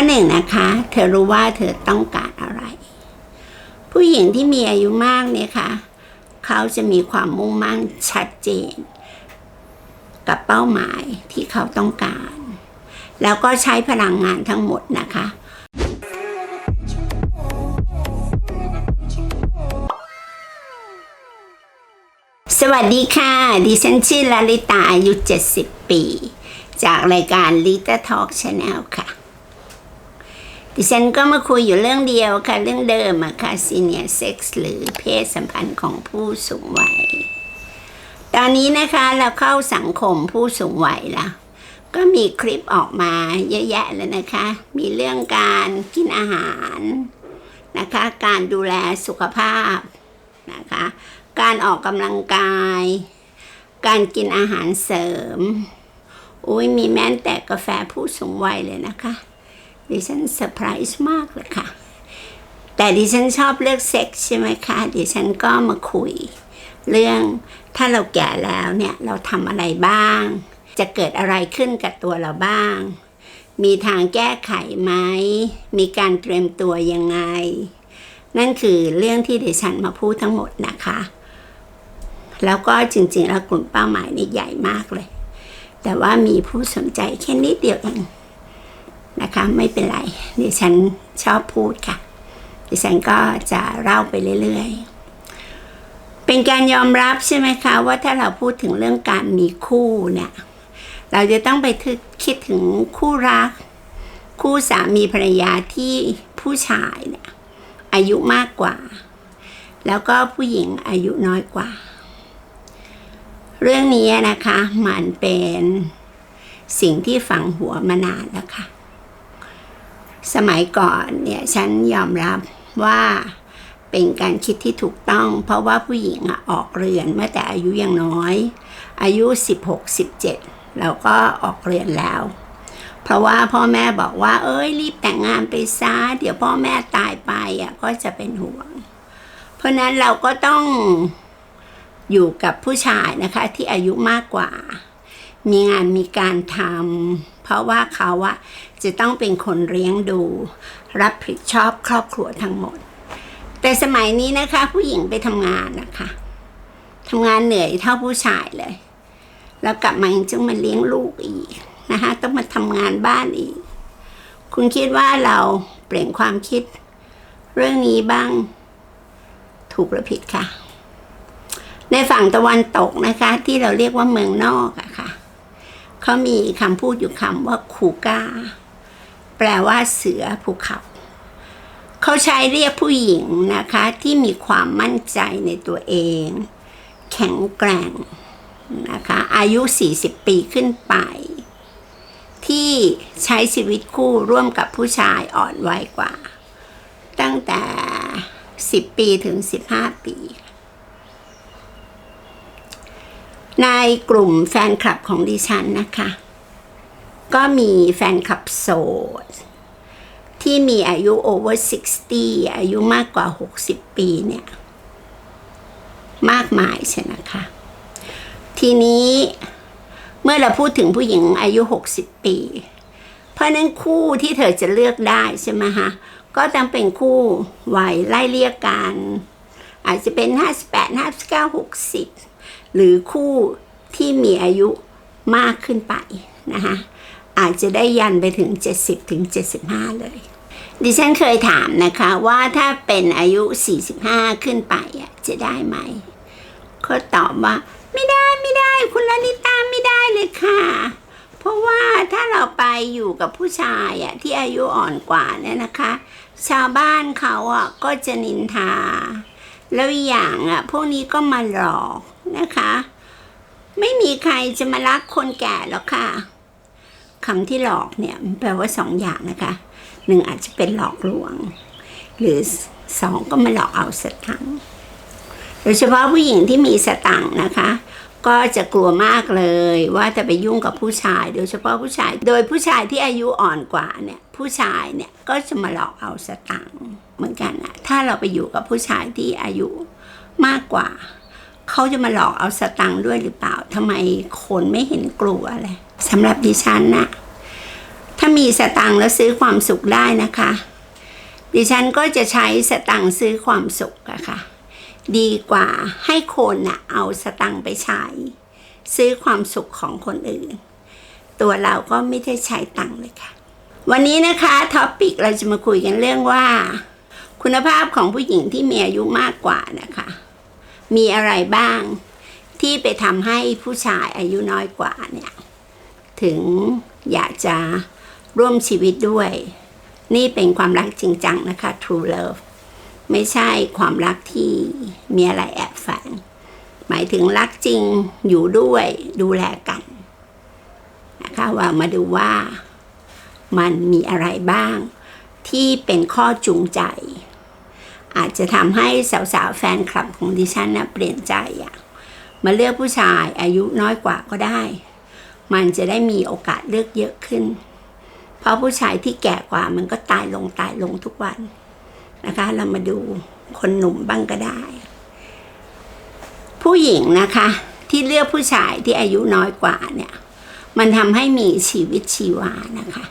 ข้อหนึ่งนะคะ เธอรู้ว่าเธอต้องการอะไร ผู้หญิงที่มีอายุมากเนี่ยค่ะเขาจะมีความมุ่งมั่นชัดเจน กับเป้าหมายที่เขาต้องการ แล้วก็ใช้พลังงานทั้งหมดนะคะสวัสดีค่ะ ดิฉันชื่อลลิตาอายุ 70 ปี จากรายการ Little Talk Channel ค่ะ ดิฉันก็มาคุยอยู่เรื่องเดียวค่ะ เรื่องเดิมอะค่ะ Senior Sex หรือเพศสัมพันธ์ของผู้สูงวัย ตอนนี้นะคะเราเข้าสังคมผู้สูงวัยแล้วก็มีคลิปออกมาเยอะแยะเลยนะคะ มีเรื่องการกินอาหารนะคะ การดูแลสุขภาพนะคะ การออกกำลังกาย การกินอาหารเสริม อุ้ยมีแม้แต่กาแฟผู้สูงวัยเลยนะคะ ดิฉันเซอร์ไพรส์มากเลยค่ะ แต่ดิฉันชอบเลือกเซ็กซ์ใช่ไหมคะ ดิฉันก็มาคุย เรื่องถ้าเราแก่แล้วเนี่ย เราทำอะไรบ้าง จะเกิดอะไรขึ้นกับตัวเราบ้าง มีทางแก้ไขไหม มีการเตรียมตัวยังไง นั่นคือเรื่องที่ดิฉันมาพูดทั้งหมดนะคะ แล้วก็จริงๆ แล้วกลุ่มเป้าหมายนี่ใหญ่มากเลย แต่ว่ามีผู้สนใจแค่นิดเดียวเอง นะคะไม่เป็นไรดิฉันชอบพูดค่ะ ดิฉันก็จะเล่าไปเรื่อยๆ เป็นการยอมรับใช่ไหมคะว่าถ้าเราพูดถึงเรื่องการมีคู่เนี่ยเราจะต้องไปคิดถึงคู่รัก คู่สามีภรรยาที่ผู้ชายเนี่ยอายุมากกว่า แล้วก็ผู้หญิงอายุน้อยกว่า เรื่องนี้นะคะมันเป็นสิ่งที่ฝังหัวมานานแล้วค่ะ สมัยก่อนเนี่ยฉันยอมรับว่าเป็นการคิดที่ถูกต้อง เพราะว่าผู้หญิงอะออกเรือนเมื่อแต่อายุยังน้อย อายุ 16-17 เราก็ออกเรือนแล้ว เพราะว่าพ่อแม่บอกว่า เอ้ยรีบแต่งงานไปซะเดี๋ยวพ่อแม่ตายไปอะก็จะเป็นห่วง เพราะนั้นเราก็ต้องอยู่กับผู้ชายนะคะที่อายุมากกว่า มีงานมีการทำเพราะว่าเขาอะ จะต้องเป็นคนเลี้ยงดู รับผิดชอบครอบครัวทั้งหมด แต่สมัยนี้นะคะ ผู้หญิงไปทำงานนะคะทำงานเหนื่อยเท่าผู้ชายเลย แล้วกลับมายังต้องมาเลี้ยงลูกอีกนะคะต้องมาทำงานบ้านอีก คุณคิดว่าเราเปลี่ยนความคิด เรื่องนี้บ้าง ถูกหรือผิดคะในฝั่งตะวันตกนะคะ ที่เราเรียกว่าเมืองนอกอะค่ะเขามีคำพูดอยู่คำว่าคูก้า แปลว่าเสือภูเขา เขาใช้เรียกผู้หญิงนะคะที่มีความมั่นใจในตัวเอง แข็งแกร่งนะคะอายุ 40 ปีขึ้นไป ที่ใช้ชีวิตคู่ร่วมกับผู้ชายอ่อนวัยกว่า ตั้งแต่ 10 ปีถึง 15 ปีในกลุ่มแฟนคลับของดิฉันนะคะ ก็มีแฟนคลับโสด ที่มีอายุ over 60 อายุมากกว่า 60 ปีเนี่ย มากมายใช่นะคะ ทีนี้เมื่อเราพูดถึงผู้หญิงอายุ 60 ปี เพราะนั้นคู่ที่เธอจะเลือกได้ใช่ไหมฮะ ก็ต้องเป็นคู่วัยไล่เรียกกัน อาจจะเป็น 58 59 60 หรือคู่ที่มีอายุมากขึ้นไปนะคะ อาจจะได้ยันไปถึง 70ถึง75 เลย ดิฉันเคยถามนะคะว่าถ้าเป็นอายุ 45 ขึ้นไปอะจะได้ไหมเขาตอบว่า ไม่ได้ไม่ได้ คุณลลิตาไม่ได้เลยค่ะ เพราะว่าถ้าเราไปอยู่กับผู้ชายอะที่อายุอ่อนกว่าเนี่ยนะคะ ชาวบ้านเขาอะก็จะนินทา แล้วอีกอย่างอะพวกนี้ก็มาหลอกนะคะ ไม่มีใครจะมารักคนแก่หรอกค่ะ คำที่หลอกเนี่ยแปลว่าสองอย่างนะคะหนึ่งอาจจะเป็นหลอกลวง หรือสองก็มาหลอกเอาสตังค์โดยเฉพาะผู้หญิงที่มีสตังค์นะคะ ก็จะกลัวมากเลยว่าจะไปยุ่งกับผู้ชาย โดยเฉพาะผู้ชาย โดยผู้ชายที่อายุอ่อนกว่าเนี่ยผู้ชายเนี่ยก็จะมาหลอกเอาสตังค์เหมือนกันนะถ้าเราไปอยู่กับผู้ชายที่อายุมากกว่า เขาจะมาหลอกเอาสตังค์ด้วยหรือเปล่าทำไมคนไม่เห็นกลัวเลย สำหรับดิฉันนะถ้ามีสตังค์แล้วซื้อความสุขได้นะคะ ดิฉันก็จะใช้สตังค์ซื้อความสุขอะค่ะ ดีกว่าให้คนน่ะเอาสตังค์ไปใช้ ซื้อความสุขของคนอื่น ตัวเราก็ไม่ได้ใช้ตังค์เลยค่ะ วันนี้นะคะท็อปิกเราจะมาคุยกันเรื่องว่า คุณภาพของผู้หญิงที่มีอายุมากกว่านะคะ มีอะไรบ้างที่ไปทำให้ผู้ชายอายุน้อยกว่าเนี่ย ถึงอยากจะร่วมชีวิตด้วย นี่เป็นความรักจริงจังนะคะ true love ไม่ใช่ความรักที่มีอะไรแอบแฝงหมายถึงรักจริงอยู่ด้วยดูแลกันนะคะว่ามาดูว่ามันมีอะไรบ้าง ที่เป็นข้อจูงใจ อาจจะทำให้สาวๆแฟนคลับของดิฉันนะเปลี่ยนใจอะมาเลือกผู้ชายอายุน้อยกว่าก็ได้ มันจะได้มีโอกาสเลือกเยอะขึ้น เพราะผู้ชายที่แก่กว่ามันก็ตายลงตายลงทุกวันนะคะ เรามาดูคนหนุ่มบ้างก็ได้ ผู้หญิงนะคะ ที่เลือกผู้ชายที่อายุน้อยกว่าเนี่ย มันทำให้มีชีวิตชีวานะคะ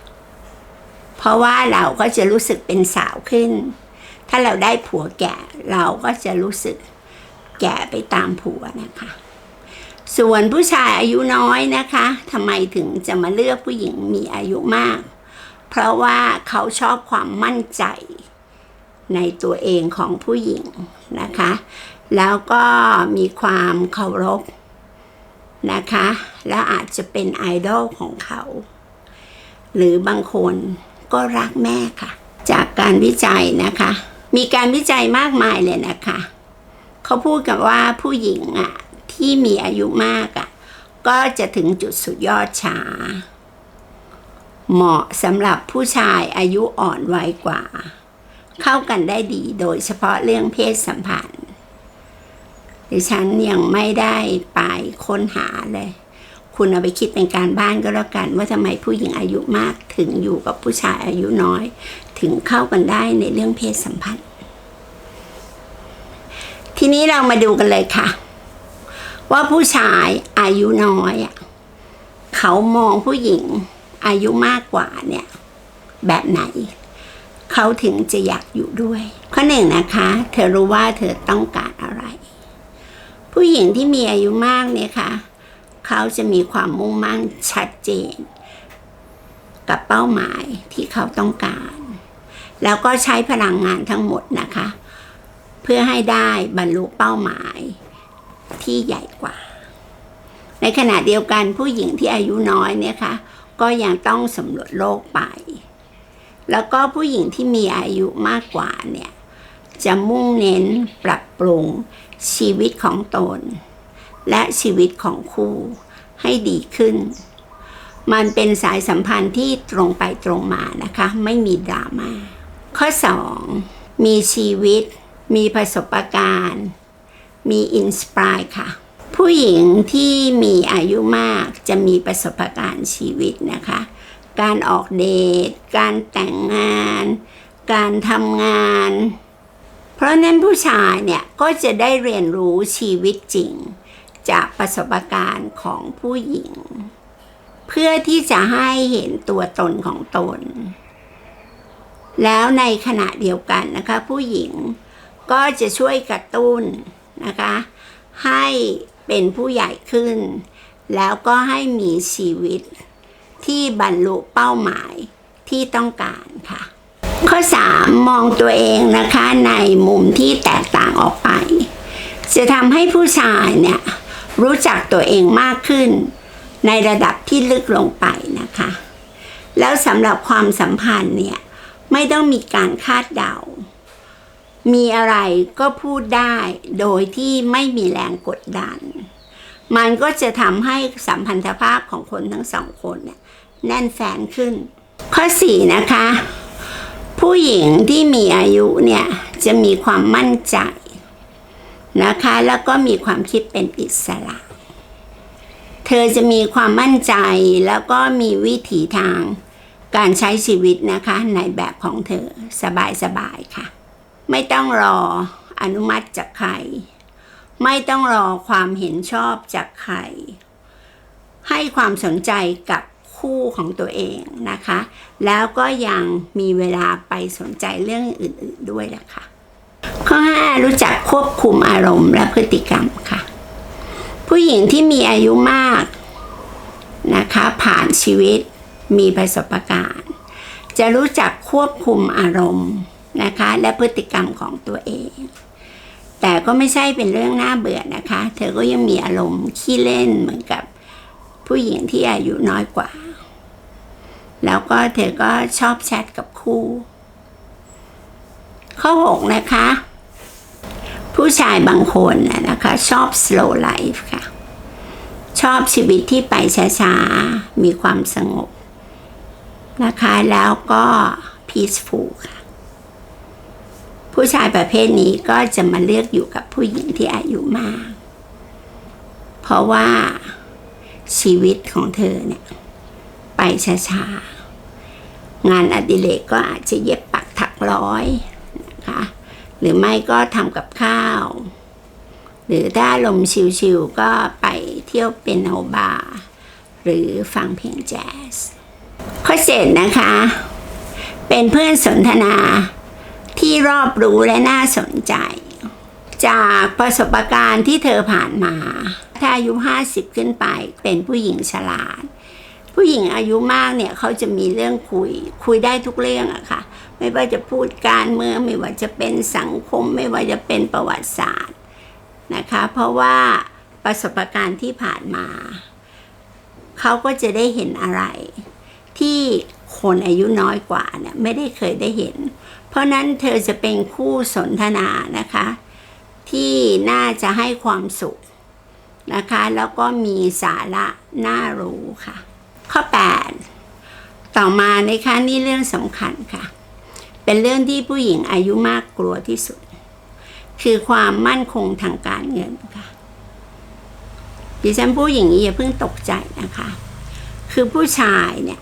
เพราะว่าเราก็จะรู้สึกเป็นสาวขึ้น ถ้าเราได้ผัวแก่เราก็จะรู้สึกแก่ไปตามผัวนะคะ ส่วนผู้ชายอายุน้อยนะคะทำไมถึงจะมาเลือกผู้หญิงมีอายุมาก เพราะว่าเขาชอบความมั่นใจในตัวเองของผู้หญิงนะคะ แล้วก็มีความเคารพนะคะ แล้วอาจจะเป็นไอดอลของเขา หรือบางคนก็รักแม่ค่ะ จากการวิจัยนะคะ มีการวิจัยมากมายเลยนะคะ เขาพูดกันว่าผู้หญิงอะ ที่มีอายุมากอะ ก็จะถึงจุดสุดยอดช้า เหมาะสำหรับผู้ชายอายุอ่อนวัยกว่า เข้ากันได้ดีโดยเฉพาะเรื่องเพศสัมพันธ์ดิฉันยังไม่ได้ไปค้นหาเลย คุณเอาไปคิดเป็นการบ้านก็แล้วกัน ว่าทำไมผู้หญิงอายุมากถึงอยู่กับผู้ชายอายุน้อย ถึงเข้ากันได้ในเรื่องเพศสัมพันธ์ทีนี้เรามาดูกันเลยค่ะ ว่าผู้ชายอายุน้อยเขามองผู้หญิงอายุมากกว่าเนี่ย แบบไหน เขาถึงจะอยากอยู่ด้วย ข้อหนึ่งนะคะ เธอรู้ว่าเธอต้องการอะไร ผู้หญิงที่มีอายุมากเนี่ยค่ะเขาจะมีความมุ่งมั่นชัดเจน กับเป้าหมายที่เขาต้องการ แล้วก็ใช้พลังงานทั้งหมดนะคะ เพื่อให้ได้บรรลุเป้าหมาย ที่ใหญ่กว่า ในขณะเดียวกันผู้หญิงที่อายุน้อยเนี่ยค่ะก็ยังต้องสำรวจโลกไป แล้วก็ผู้หญิงที่มีอายุมากกว่าเนี่ยจะมุ่งเน้นปรับปรุงชีวิตของตน และชีวิตของคู่ให้ดีขึ้น มันเป็นสายสัมพันธ์ที่ตรงไปตรงมานะคะ ไม่มีดราม่าข้อ 2 มีชีวิต มีประสบการณ์ มีอินสปายค่ะ ผู้หญิงที่มีอายุมากจะมีประสบการณ์ชีวิตนะคะ การออกเดท การแต่งงาน การทำงาน เพราะนั้นผู้ชายเนี่ยก็จะได้เรียนรู้ชีวิตจริง จากประสบการณ์ของผู้หญิง เพื่อที่จะให้เห็นตัวตนของตน แล้วในขณะเดียวกันนะคะ ผู้หญิงก็จะช่วยกระตุ้น นะคะ ให้เป็นผู้ใหญ่ขึ้น แล้วก็ให้มีชีวิตที่บรรลุเป้าหมายที่ต้องการค่ะ ข้อ 3 มองตัวเองนะคะในมุมที่แตกต่างออกไป จะทำให้ผู้ชายเนี่ยรู้จักตัวเองมากขึ้น ในระดับที่ลึกลงไปนะคะ แล้วสำหรับความสัมพันธ์เนี่ยไม่ต้องมีการคาดเดา มีอะไรก็พูดได้โดยที่ไม่มีแรงกดดัน มันก็จะทำให้สัมพันธภาพของคนทั้งสองคนเนี่ยแน่นแฟนขึ้น ข้อ4นะคะ ผู้หญิงที่มีอายุเนี่ยจะมีความมั่นใจนะคะ แล้วก็มีความคิดเป็นอิสระ เธอจะมีความมั่นใจแล้วก็มีวิถีทางการใช้ชีวิตนะคะในแบบของเธอสบายๆค่ะ ไม่ต้องรออนุมัติจากใคร ไม่ต้องรอความเห็นชอบจากใคร ให้ความสนใจกับคู่ของตัวเองนะคะ แล้วก็ยังมีเวลาไปสนใจเรื่องอื่น ๆด้วยนะคะ ข้อ 5 รู้จักควบคุมอารมณ์และพฤติกรรมค่ะ ผู้หญิงที่มีอายุมากนะคะ ผ่านชีวิตมีประสบการณ์ จะรู้จักควบคุมอารมณ์ นะคะ และพฤติกรรมของตัวเอง แต่ก็ไม่ใช่เป็นเรื่องน่าเบื่อนะคะ เธอก็ยังมีอารมณ์ขี้เล่นเหมือนกับผู้หญิงที่อายุน้อยกว่า แล้วก็เธอก็ชอบแชทกับคู่ ข้อ6นะคะ ผู้ชายบางคนนะนะคะ ชอบ slow life ค่ะ ชอบชีวิตที่ไปช้าๆ มีความสงบนะคะ แล้วก็ peaceful ค่ะ ผู้ชายประเภทนี้ก็จะมาเลือกอยู่กับผู้หญิงที่อายุมาก เพราะว่าชีวิตของเธอเนี่ย ไปช้าๆ งานอดิเรกก็อาจจะเย็บปักถักร้อยนะคะหรือไม่ก็ทำกับข้าว หรือถ้าลมชิวๆก็ไปเที่ยวเป็นโนบาร์หรือฟังเพลงแจ๊สข้อเจ็ดนะคะ เป็นเพื่อนสนทนา ที่รอบรู้และน่าสนใจ จากประสบการณ์ที่เธอผ่านมา ถ้าอายุ 50 ขึ้นไปเป็นผู้หญิงฉลาด ผู้หญิงอายุมากเนี่ยเขาจะมีเรื่องคุย คุยได้ทุกเรื่องอะค่ะ ไม่ว่าจะพูดการเมือง ไม่ว่าจะเป็นสังคม ไม่ว่าจะเป็นประวัติศาสตร์นะคะ เพราะว่าประสบการณ์ที่ผ่านมา เขาก็จะได้เห็นอะไร ที่คนอายุน้อยกว่าเนี่ยไม่ได้เคยได้เห็น ราะนั้นเธอจะเป็นคู่สนทนานะคะ ที่น่าจะให้ความสุขนะคะ แล้วก็มีสาระน่ารู้ค่ะ ข้อ 8 ต่อมานะคะนี่เรื่องสำคัญค่ะ เป็นเรื่องที่ผู้หญิงอายุมากกลัวที่สุด คือความมั่นคงทางการเงินค่ะดิฉันพูดอย่างนี้อย่าเพิ่งตกใจนะคะ คือผู้ชายเนี่ย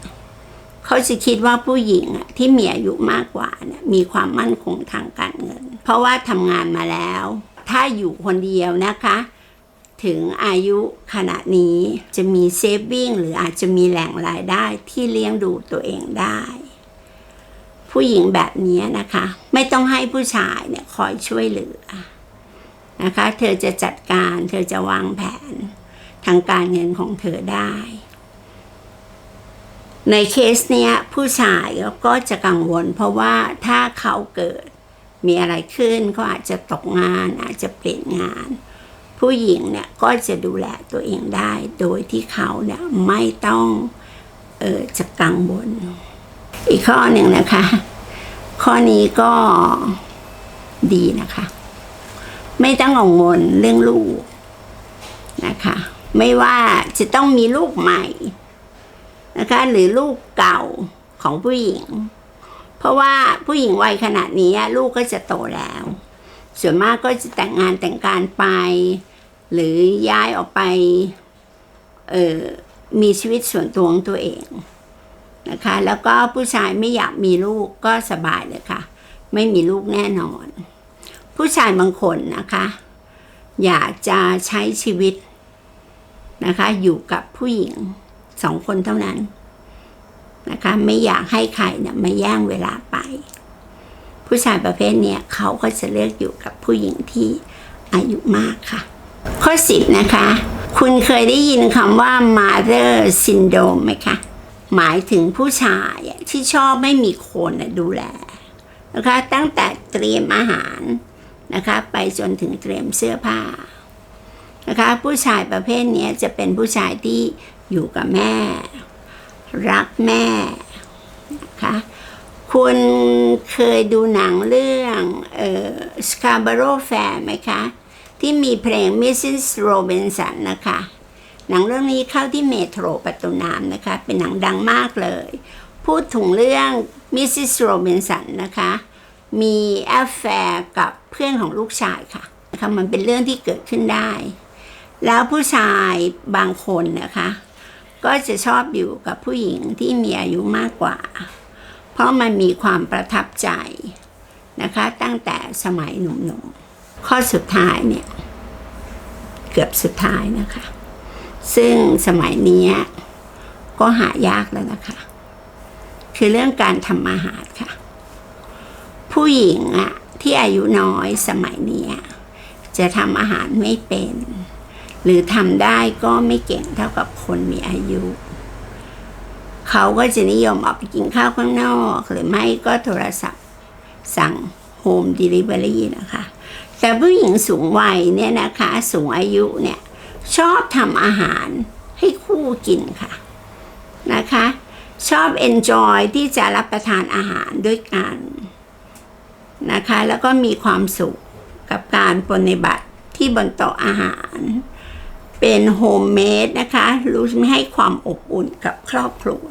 เขาจะคิดว่าผู้หญิงที่มีอายุมากกว่าเนี่ยมีความมั่นคงทางการเงิน เพราะว่าทำงานมาแล้ว ถ้าอยู่คนเดียวนะคะ ถึงอายุขณะนี้จะมีเซฟวิ่งหรืออาจจะมีแหล่งรายได้ที่เลี้ยงดูตัวเองได้ ผู้หญิงแบบนี้นะคะ ไม่ต้องให้ผู้ชายเนี่ยคอยช่วยเหลือนะคะ เธอจะจัดการ เธอจะวางแผน ทางการเงินของเธอได้ ในเคสเนี้ยผู้ชายก็จะกังวล เพราะว่าถ้าเขาเกิดมีอะไรขึ้นก็อาจจะตกงานอาจจะเปลี่ยนงาน ผู้หญิงเนี่ยก็จะดูแลตัวเองได้ โดยที่เขาเนี่ยไม่ต้องเออจะกังวลอีกข้อหนึ่งนะคะ ข้อนี้ก็ดีนะคะ ไม่ต้องกังวลเรื่องลูกนะคะ ไม่ว่าจะต้องมีลูกใหม่ นะคะ หรือลูกเก่าของผู้หญิง เพราะว่าผู้หญิงวัยขนาดนี้ลูกก็จะโตแล้ว ส่วนมากก็จะแต่งงานแต่งการไป หรือย้ายออกไปเออมีชีวิตส่วนตัวของตัวเองนะคะ แล้วก็ผู้ชายไม่อยากมีลูกก็สบายเลยค่ะ ไม่มีลูกแน่นอน ผู้ชายบางคนนะคะ อยากจะใช้ชีวิตนะคะ อยู่กับผู้หญิง สองคนเท่านั้นนะคะ ไม่อยากให้ใครเนี่ยมาแย่งเวลาไป ผู้ชายประเภทเนี้ยเขาก็จะเลือกอยู่กับผู้หญิงที่อายุมากค่ะ ข้อสิบนะคะ คุณเคยได้ยินคำว่า mother syndrome ไหมคะ หมายถึงผู้ชายที่ชอบไม่มีคนดูแลนะคะตั้งแต่เตรียมอาหารนะคะไปจนถึงเตรียมเสื้อผ้านะคะผู้ชายประเภทนี้จะเป็นผู้ชายที่ อยู่กับแม่ รักแม่นะคะคุณเคยดูหนังเรื่องเอ่อ Scarborough Fair ไหมคะ ที่มีเพลง Mrs. Robinson นะคะ หนังเรื่องนี้เข้าที่เมโทรประตูน้ำนะคะ เป็นหนังดังมากเลย พูดถึงเรื่อง Mrs. Robinson นะคะ มีแอฟแฟร์กับเพื่อนของลูกชายค่ะนะคะมันเป็นเรื่องที่เกิดขึ้นได้ แล้วผู้ชายบางคนนะคะ ก็จะชอบอยู่กับผู้หญิงที่มีอายุมากกว่า เพราะมันมีความประทับใจนะคะ ตั้งแต่สมัยหนุ่มๆ ข้อสุดท้ายเนี่ย เกือบสุดท้ายนะคะ ซึ่งสมัยนี้ก็หายากแล้วนะคะ คือเรื่องการทำอาหารค่ะ ผู้หญิงอะที่อายุน้อยสมัยนี้จะทำอาหารไม่เป็น หรือทำได้ก็ไม่เก่งเท่ากับคนมีอายุ เขาก็จะนิยมออกไปกินข้าวข้างนอก หรือไม่ก็โทรศัพท์ สั่งโฮม e ลิเวอรี่นะคะ แต่ผู้หญิงสูงวัยเนี่ยนะคะ สูงอายุเนี่ย ชอบทำอาหารให้คู่กินค่ะนะคะ ชอบ enjoy ที่จะรับประทานอาหารด้วยกันนะคะ แล้วก็มีความสุขกับการปฏิบัติที่บนโต๊ะอาหาร เป็นโฮมเมดนะคะรู้ไม่ให้ความอบอุ่นกับครอบครัว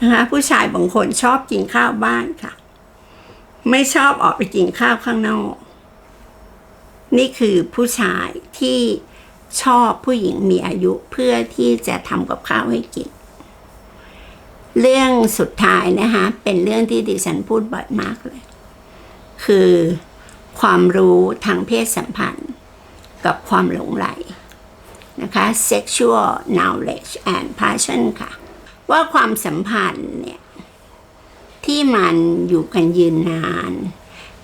นะคะผู้ชายบางคนชอบกินข้าวบ้านค่ะ ไม่ชอบออกไปกินข้าวข้างนอก นี่คือผู้ชายที่ชอบผู้หญิงมีอายุเพื่อที่จะทำกับข้าวให้กิน เรื่องสุดท้ายนะคะเป็นเรื่องที่ดิฉันพูดบ่อยมากเลย คือความรู้ทางเพศสัมพันธ์ กับความหลงไหลนะคะ sexual knowledge and passion ค่ะ ว่าความสัมพันธ์เนี่ย ที่มันอยู่กันยืนนาน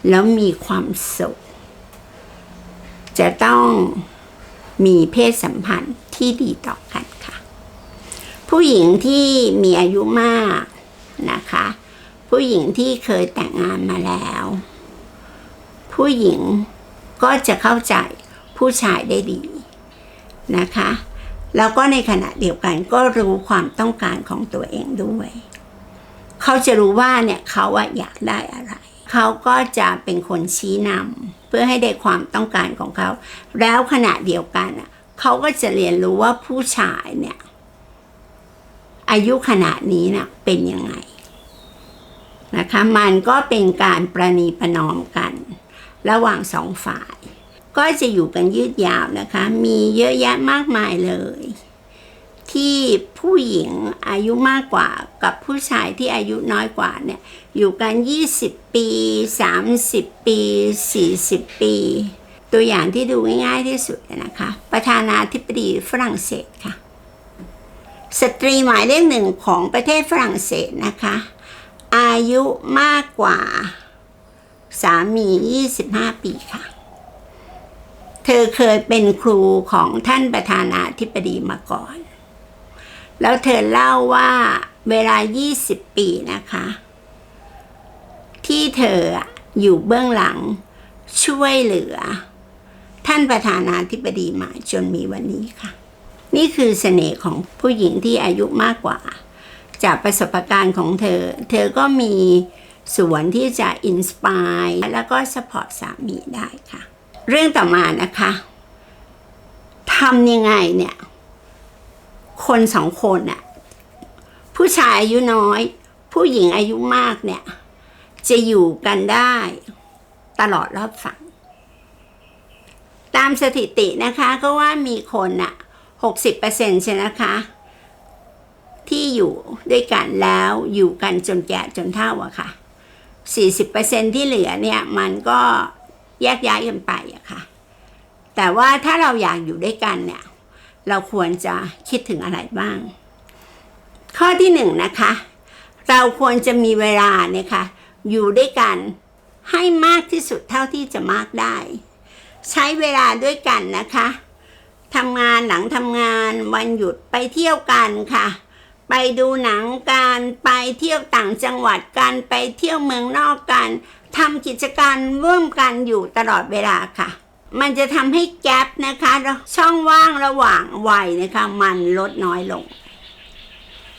แล้วมีความสุข จะต้องมีเพศสัมพันธ์ที่ดีต่อกันค่ะ ผู้หญิงที่มีอายุมากนะคะ ผู้หญิงที่เคยแต่งงานมาแล้ว ผู้หญิงก็จะเข้าใจ ผู้ชายได้ดีนะคะ แล้วก็ในขณะเดียวกันก็รู้ความต้องการของตัวเองด้วย เขาจะรู้ว่าเนี่ยเขาอะอยากได้อะไร เขาก็จะเป็นคนชี้นำเพื่อให้ได้ความต้องการของเขา แล้วขณะเดียวกันอะเขาก็จะเรียนรู้ว่าผู้ชายเนี่ยอายุขนาดนี้นะเป็นยังไงนะคะมันก็เป็นการประนีประนอมกัน ระหว่างสองฝ่าย ก็จะอยู่กันยืดยาวนะคะ มีเยอะแยะมากมายเลย ที่ผู้หญิงอายุมากกว่ากับผู้ชายที่อายุน้อยกว่าเนี่ยอยู่กัน 20 ปี 30 ปี 40 ปี ตัวอย่างที่ดูง่ายๆที่สุดนะคะ ประธานาธิบดีฝรั่งเศสค่ะ สตรีหมายเลขหนึ่งของประเทศฝรั่งเศสนะคะ อายุมากกว่าสามี 25 ปีค่ะ เธอเคยเป็นครูของท่านประธานาธิบดีมาก่อน แล้วเธอเล่าว่าเวลา 20 ปีนะคะ ที่เธออยู่เบื้องหลังช่วยเหลือ ท่านประธานาธิบดีมาจนมีวันนี้ค่ะ นี่คือเสน่ห์ของผู้หญิงที่อายุมากกว่า จากประสบการณ์ของเธอ เธอก็มีส่วนที่จะอินสปายแล้วก็สปอร์ตสามีได้ค่ะ เรื่องต่อมานะคะทำยังไงเนี่ย คนสองคนน่ะผู้ชายอายุน้อย ผู้หญิงอายุมากเนี่ย จะอยู่กันได้ตลอดรอบฝั่ง ตามสถิตินะคะก็ว่ามีคนน่ะหกสิบเปอร์เซ็นต์ใช่นะคะ ที่อยู่ด้วยกันแล้วอยู่กันจนแก่จนเฒ่าอะค่ะสี่สิบเปอร์เซ็นที่เหลือเนี่ย มันก็ แยกย้ายกันไปอะค่ะ แต่ว่าถ้าเราอยากอยู่ด้วยกันเนี่ย เราควรจะคิดถึงอะไรบ้าง ข้อที่หนึ่งนะคะ เราควรจะมีเวลาเนี่ยค่ะ อยู่ด้วยกันให้มากที่สุดเท่าที่จะมากได้ ใช้เวลาด้วยกันนะคะทำงานหลังทำงานวันหยุดไปเที่ยวกันค่ะ ไปดูหนังกันไปเที่ยวต่างจังหวัดกันไปเที่ยวเมืองนอกกันทำกิจการร่วมกันอยู่ตลอดเวลาค่ะ มันจะทำให้แกลบนะคะช่องว่างระหว่างวัยนะคะ มันลดน้อยลง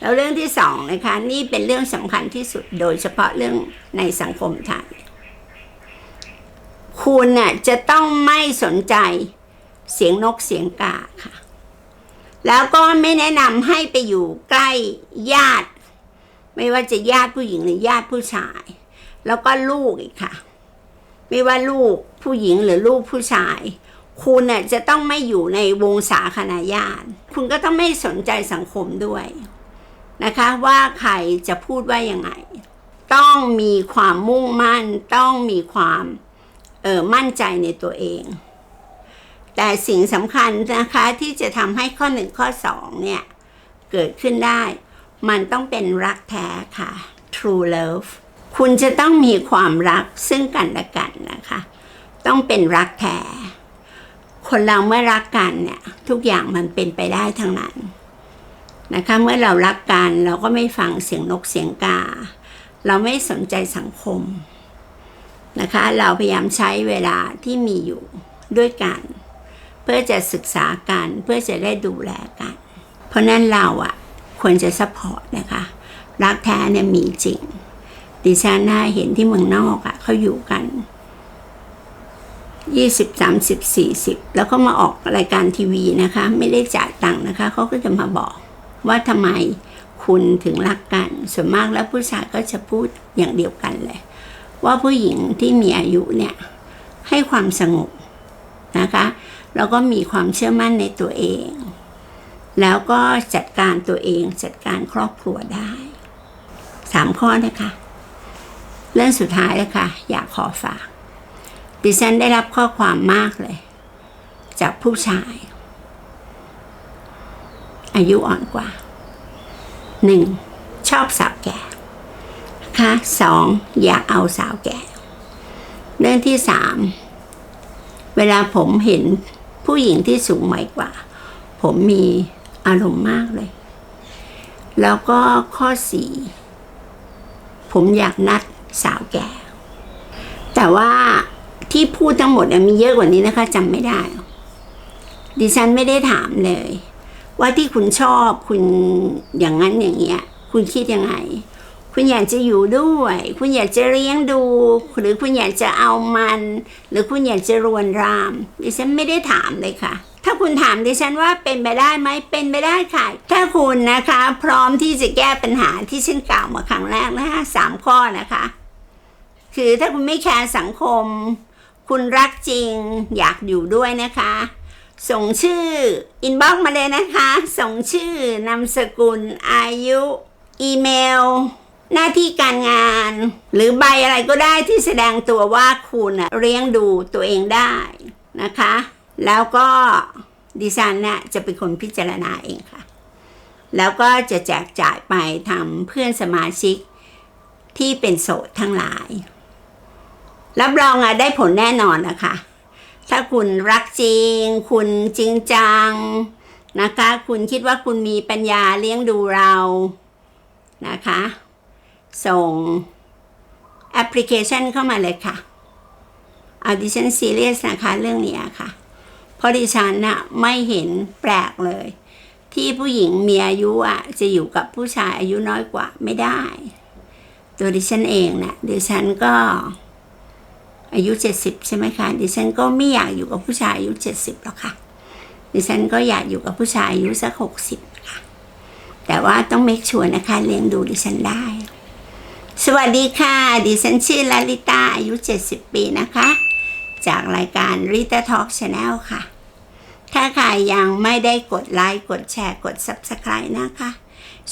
แล้วเรื่องที่สองนะคะนี่เป็นเรื่องสำคัญที่สุดโดยเฉพาะเรื่องในสังคมไทยคุณน่ะจะต้องไม่สนใจเสียงนกเสียงกาค่ะ แล้วก็ไม่แนะนำให้ไปอยู่ใกล้ญาติ ไม่ว่าจะญาติผู้หญิงหรือญาติผู้ชาย แล้วก็ลูกอีกค่ะ ไม่ว่าลูกผู้หญิงหรือลูกผู้ชาย คุณน่ะจะต้องไม่อยู่ในวงสาคณาญาติ คุณก็ต้องไม่สนใจสังคมด้วยนะคะ ว่าใครจะพูดว่ายังไง ต้องมีความมุ่งมั่น ต้องมีความเออมั่นใจในตัวเอง แต่สิ่งสำคัญนะคะที่จะทำให้ข้อหนึ่งข้อสองเนี่ย เกิดขึ้นได้ มันต้องเป็นรักแท้ค่ะ true love คุณจะต้องมีความรักซึ่งกันและกันนะคะ ต้องเป็นรักแท้คนเราเมื่อรักกันเนี่ยทุกอย่างมันเป็นไปได้ทั้งนั้นนะคะเมื่อเรารักกันเราก็ไม่ฟังเสียงนกเสียงกา เราไม่สนใจสังคมนะคะ เราพยายามใช้เวลาที่มีอยู่ด้วยกัน พื่อจะศึกษากันเพื่อจะได้ดูแลกัน เพราะนั้นเราอะควรจะซัพพอร์ตนะคะ รักแท้เนี่ยมีจริง ดิฉันน่าเห็นที่เมืองนอกอะเขาอยู่กันยี่สิบสามสิบสี่สิบแล้วก็มาออกรายการทีวีนะคะ ไม่ได้จ่ายตังค์นะคะเขาก็จะมาบอกว่าทำไมคุณถึงรักกันส่วนมากแล้วผู้ชายก็จะพูดอย่างเดียวกันเลย ว่าผู้หญิงที่มีอายุเนี่ยให้ความสงบนะคะ แล้วก็มีความเชื่อมั่นในตัวเอง แล้วก็จัดการตัวเองจัดการครอบครัวได้สามข้อนะคะเรื่องสุดท้ายเลยค่ะ อยากขอฝากดิฉันได้รับข้อความมากเลย จากผู้ชาย อายุอ่อนกว่า หนึ่งชอบสาวแก่คะสองอยากเอาสาวแก่ เรื่องที่สามเวลาผมเห็น ผู้หญิงที่สูงใหม่กว่า ผมมีอารมณ์มากเลย แล้วก็ข้อสี่ผมอยากนัดสาวแก่ แต่ว่าที่พูดทั้งหมดมีเยอะกว่านี้นะคะจำไม่ได้ ดิฉันไม่ได้ถามเลย ว่าที่คุณชอบคุณอย่างนั้นอย่างเงี้ย คุณคิดยังไง คุณอยากจะอยู่ด้วย คุณอยากจะเลี้ยงดู หรือคุณอยากจะเอามัน หรือคุณอยากจะรวนราม ดิฉันไม่ได้ถามเลยค่ะ ถ้าคุณถามดิฉันว่าเป็นไปได้ไหมเป็นไปได้ค่ะ ถ้าคุณนะคะพร้อมที่จะแก้ปัญหาที่ฉันกล่าวมาครั้งแรกนะคะสามข้อนะคะ คือถ้าคุณไม่แคร์สังคม คุณรักจริงอยากอยู่ด้วยนะคะส่งชื่ออินบ็อกมาเลยนะคะ ส่งชื่อนามสกุลอายุ อีเมล หน้าที่การงาน หรือใบอะไรก็ได้ที่แสดงตัวว่าคุณนะเลี้ยงดูตัวเองได้นะคะ แล้วก็ดิฉันน่ะจะเป็นคนพิจารณาเองค่ะ แล้วก็จะแจกจ่ายไปทำเพื่อนสมาชิกที่เป็นโสดทั้งหลาย รับรองอะได้ผลแน่นอนนะคะ ถ้าคุณรักจริง คุณจริงจังนะคะ คุณคิดว่าคุณมีปัญญาเลี้ยงดูเรานะคะ ส่งแอปพลิเคชันเข้ามาเลยค่ะ เอาดิฉันซีเรียสนะคะเรื่องนี้ค่ะ เพราะดิฉันน่ะไม่เห็นแปลกเลย ที่ผู้หญิงมีอายุอะจะอยู่กับผู้ชายอายุน้อยกว่าไม่ได้ ตัวดิฉันเองน่ะดิฉันก็อายุเจ็ดสิบใช่ไหมคะ ดิฉันก็ไม่อยากอยู่กับผู้ชายอายุเจ็ดสิบหรอกค่ะ ดิฉันก็อยากอยู่กับผู้ชายอายุสักหกสิบค่ะ แต่ว่าต้องเมคชัวร์นะคะเลี้ยงดูดิฉันได้ สวัสดีค่ะ ดิฉันชื่อลลิตา อายุ 70 ปีนะคะ จากรายการ Rita Talk Channel ค่ะ ถ้าใครยังไม่ได้กดไลค์กดแชร์กด Subscribe นะคะ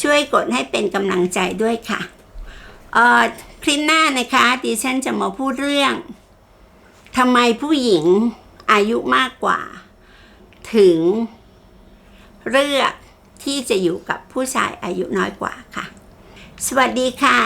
ช่วยกดให้เป็นกำลังใจด้วยค่ะเอ่อคลิปหน้านะคะ ดิฉันจะมาพูดเรื่องทำไมผู้หญิงอายุมากกว่า ถึงเลือกที่จะอยู่กับผู้ชายอายุน้อยกว่าค่ะ สวัสดีค่ะ